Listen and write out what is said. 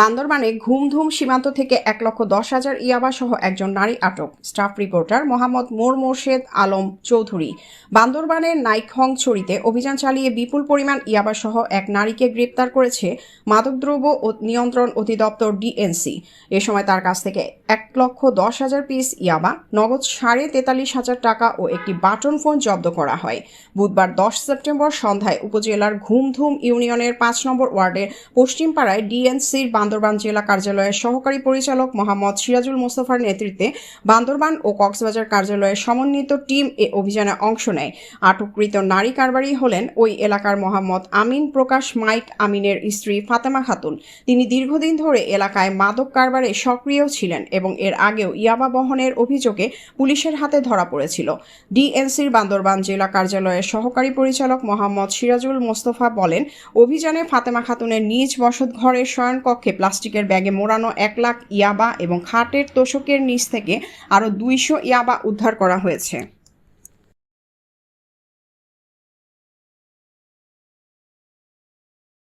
বান্দরবানে ঘুমধুম সীমান্ত থেকে এক লক্ষ দশ হাজার ইয়াবা সহ একজন নারী আটক। Staff reporter Mohammad Mor Morshed Alam Chowdhury. বান্দরবানের নাইখং ছড়িতে অভিযান চালিয়ে বিপুল পরিমাণ ইয়াবা সহ এক নারীকে গ্রেপ্তার করেছে মাদকদ্রব্য ও নিয়ন্ত্রণ অধিদপ্তর ডিএনসি। এ সময় তার কাছ থেকে এক লক্ষ দশ হাজার পিস ইয়াবা, নগদ সাড়ে তেতাল্লিশ হাজার টাকা ও একটি বাটন ফোন জব্দ করা হয়। বুধবার দশ সেপ্টেম্বর সন্ধ্যায় উপজেলার ঘুমধুম ইউনিয়নের পাঁচ নম্বর ওয়ার্ডের পশ্চিমপাড়ায় ডিএনসির বান্দরবান জেলা কার্যালয়ের সহকারী পরিচালক মোহাম্মদ সিরাজুল মোস্তফার নেতৃত্বে বান্দরবান ও কক্সবাজার কার্যালয়ের সমন্বিত টিম এ অভিযানে অংশ নেয়। আটককৃত নারী কারবারি হলেন ওই এলাকার মোহাম্মদ আমিন প্রকাশ মাইক আমিনের স্ত্রী ফাতেমা খাতুন। তিনি দীর্ঘদিন ধরে এলাকায় মাদক কারবারে সক্রিয় ছিলেন এবং এর আগেও ইয়াবা বহনের অভিযোগে পুলিশের হাতে ধরা পড়েছিল। ডিএনসির বান্দরবান জেলা কার্যালয়ের সহকারী পরিচালক মোহাম্মদ সিরাজুল মোস্তফা বলেন, অভিযানে ফাতেমা খাতুনের নিজ বসত ঘরের শয়নকক্ষে প্লাস্টিকের ব্যাগে মোড়ানো এক লাখ ইয়াবা এবং খাটের তোষকের নিচ থেকে আরও দুইশো ইয়াবা উদ্ধার করা হয়েছে।